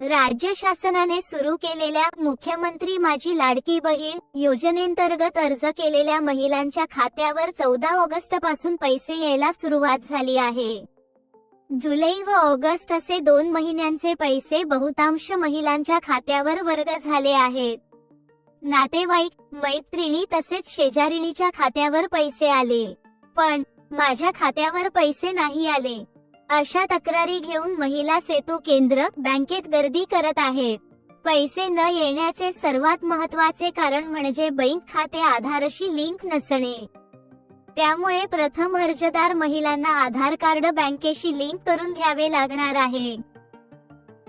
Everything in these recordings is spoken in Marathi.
राज्य शासनाने सुरू केलेल्या मुख्यमंत्री माझी लाडकी बहीण योजनेंतर्गत अर्ज केलेल्या महिलांच्या खात्यावर चौदा ऑगस्टपासून पैसे यायला सुरुवात झाली आहे. जुलै व ऑगस्ट असे दोन महिन्यांचे पैसे बहुतांश महिलांच्या खात्यावर वर्ग झाले आहेत. नातेवाईक मैत्रिणी तसेच शेजारिणीच्या खात्यावर पैसे आले. पण माझ्या खात्यावर पैसे नाही आले. अशा तक्रारी घेऊन महिला सेतू केंद्र बँकेत गर्दी करत आहेत. पैसे न येण्याचे सर्वात महत्त्वाचे कारण म्हणजे बँक खाते आधारशी लिंक नसणे. त्यामुळे प्रथम अर्जदार महिलांना आधार कार्ड बँकेशी लिंक करून घ्यावे लागणार आहे.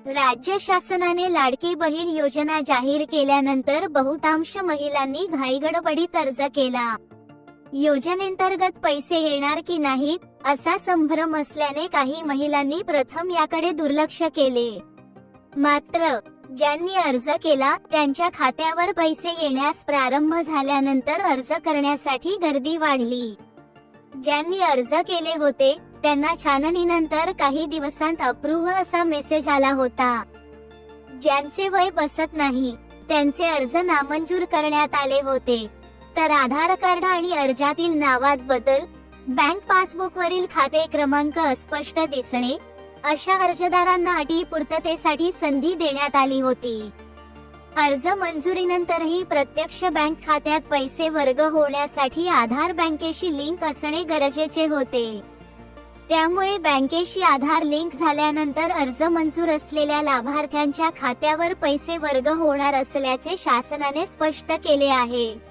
राज्य शासनाने लाडकी बहीण योजना जाहीर केल्यानंतर बहुतांश महिलांनी घाईगडबडीत अर्ज केला. योजनेंतर्गत पैसे येणार की नाहीत? असा संभ्रम असल्याने काही महिलांनी प्रथम याकडे दुर्लक्ष केले. मात्र ज्यांनी अर्ज केला त्यांच्या खात्यावर पैसे येण्यास प्रारंभ झाल्यानंतर अर्ज करण्यासाठी गर्दी वाढली. ज्यांनी अर्ज केले होते त्यांना छाननीनंतर काही दिवसांत अप्रूव्ह असा मेसेज आला होता. ज्यांचे वय बसत नाही त्यांचे अर्ज नामंजूर करण्यात आले होते. तर आधार कार्ड आणि अर्जातील नावात बदल बँक पासबुक वरील खाते क्रमांक अस्पष्ट दिसणे अशा अर्जदारांना अटी पूर्ततेसाठी संधी देण्यात आली होती. अर्ज मंजुरीनंतरही प्रत्यक्ष बँक खात्यात पैसे वर्ग होण्यासाठी आधार बँकेशी लिंक असणे गरजेचे होते. त्यामुळे बँकेशी आधार लिंक झाल्यानंतर अर्ज मंजूर असलेल्या लाभार्थ्यांच्या खात्यावर पैसे वर्ग होणार असल्याचे शासनाने स्पष्ट केले आहे.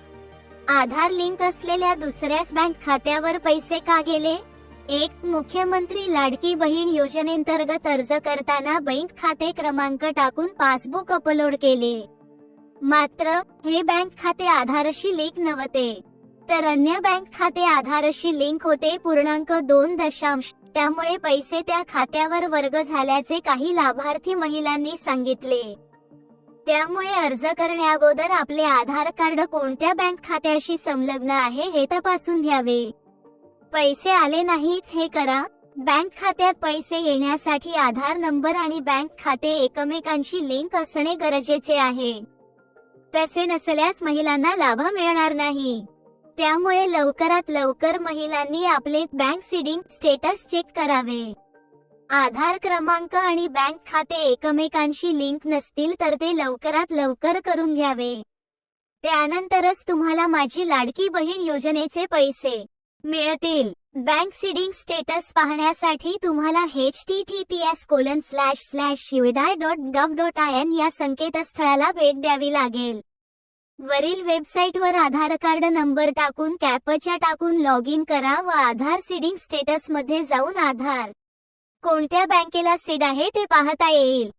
आधार लिंक असलेल्या दुसऱ्याच बँक खात्यावर पैसे का गेले? एक मुख्यमंत्री लाडकी बहीण योजनेंतर्गत अर्ज करताना बँक खाते क्रमांक टाकून पासबुक अपलोड केले. मात्र हे बँक खाते आधारशी लिंक नव्हते. तर अन्य बँक खाते आधारशी लिंक होते पूर्णांक दोन दशांश. त्यामुळे पैसे त्या खात्यावर वर्ग झाल्याचे काही लाभार्थी महिलांनी सांगितले. त्यामुळे अर्ज करण्याअगोदर आपले आधार कार्ड कोणत्या बँक खात्याशी संलग्न आहे हे तपासून घ्यावे. पैसे आले नाहीत हे करा. बँक खात्यात पैसे येण्यासाठी आधार नंबर आणि बँक खाते एकमेकांशी लिंक असणे गरजेचे आहे. तसे नसल्यास महिलांना लाभ मिळणार नाही. त्यामुळे लवकरात लवकर महिलांनी आपले बँक सीडिंग स्टेटस चेक करावे. आधार क्रमांक आणि बँक खाते एकमेकांशी लिंक नसतील तर ते लवकरात लवकर करून घ्यावे. त्यानंतरच तुम्हाला माझी लाडकी बहीण योजनेचे पैसे मिळतील. बँक सीडिंग स्टेटस पाहण्यासाठी तुम्हाला H T T P S colon slash slash शिवदाय dot gov dot I N या संकेतस्थळाला भेट द्यावी लागेल. वरील वेबसाईटवर आधार कार्ड नंबर टाकून कॅपच्या टाकून लॉग इन करा व आधार सीडिंग स्टेटसमध्ये जाऊन आधार कोणत्या बँकेला सीड आहे ते पाहता येईल.